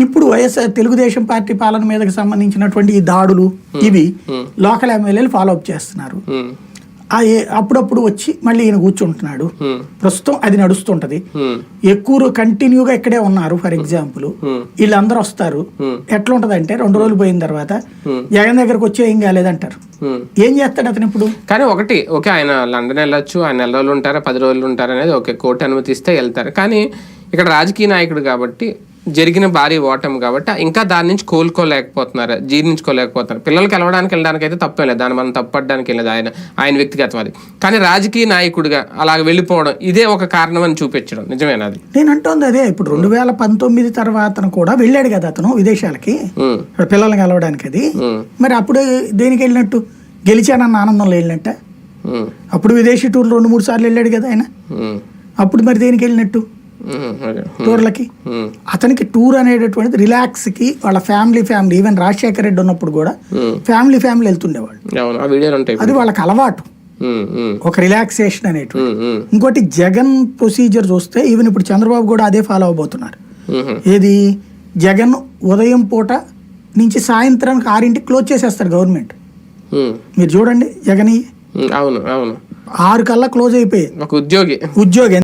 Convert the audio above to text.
ఇప్పుడు వైఎస్ఆర్ తెలుగుదేశం పార్టీ పాలన మీదకి సంబంధించినటువంటి ఈ దాడులు ఇవి లోకల్ ఎమ్మెల్యేలు ఫాలో అప్ చేస్తున్నారు. ఏ- అప్పుడప్పుడు వచ్చి మళ్ళీ ఈయన కూర్చుంటున్నాడు. ప్రస్తుతం అది నడుస్తుంటది. ఎక్కువ కంటిన్యూగా ఇక్కడే ఉన్నారు ఫర్ ఎగ్జాంపుల్ Hmm. వీళ్ళందరూ వస్తారు. Hmm. ఎట్లా ఉంటది అంటే రెండు రోజులు పోయిన తర్వాత Hmm. జగన్ దగ్గరకు వచ్చి ఏం కాలేదంటారు. ఏం చేస్తాడు అతను ఇప్పుడు? కానీ ఒకటి ఓకే ఆయన లండన్ వెళ్ళొచ్చు ఆయన నెల రోజులు ఉంటారా పది రోజులు ఉంటారా అనేది ఓకే కోర్టు అనుమతిస్తే వెళ్తారు. కానీ ఇక్కడ రాజకీయ నాయకుడు కాబట్టి జరిగిన భారీ ఓటమి కాబట్టి ఇంకా దాని నుంచి కోలుకోలేకపోతున్నారు జీర్ణించుకోలేకపోతున్నారు. పిల్లలకి వెళ్ళడానికి వెళ్ళడానికి అయితే తప్పేం లేదు. దాన్ని మనం తప్పడానికి వెళ్ళదు ఆయన ఆయన వ్యక్తిగతం అది. కానీ రాజకీయ నాయకుడిగా అలాగ వెళ్ళిపోవడం ఇదే ఒక కారణం అని చూపించడం. నిజమేనా అది? నేను అంటోంది అదే. ఇప్పుడు రెండు వేల పంతొమ్మిది తర్వాత కూడా వెళ్ళాడు కదా అతను విదేశాలకి. పిల్లల్ని కలవడానికి అది. మరి అప్పుడు దేనికి వెళ్ళినట్టు? గెలిచానన్న ఆనందంలో వెళ్ళినట్ట అప్పుడు విదేశీ టూర్లు రెండు మూడు సార్లు వెళ్ళాడు కదా ఆయన. అప్పుడు మరి దేనికి వెళ్ళినట్టు. టూర్లకి? అతనికి టూర్ అనేటటువంటిది రిలాక్స్కి వాళ్ళ family family. Even Rajasekhara Reddy ఉన్నప్పుడు కూడా. ఫ్యామిలీ ఫ్యామిలీ వెళ్తుండేవాళ్ళు. అది వాళ్ళకి అలవాటు. ఒక రిలాక్సేషన్ అనేటువంటి. ఇంకోటి జగన్ ప్రొసీజర్ చూస్తే ఈవెన్ ఇప్పుడు చంద్రబాబు కూడా అదే ఫాలో అవబోతున్నారు. ఏది? జగన్ ఉదయం పూట నుంచి సాయంత్రానికి ఆరింటికి క్లోజ్ చేసేస్తారు గవర్నమెంట్. మీరు చూడండి జగన్ అవును అవును. ఆరు కల్లా క్లోజ్ అయిపోయేది. ఒక ఉద్యోగి. ఉద్యోగి.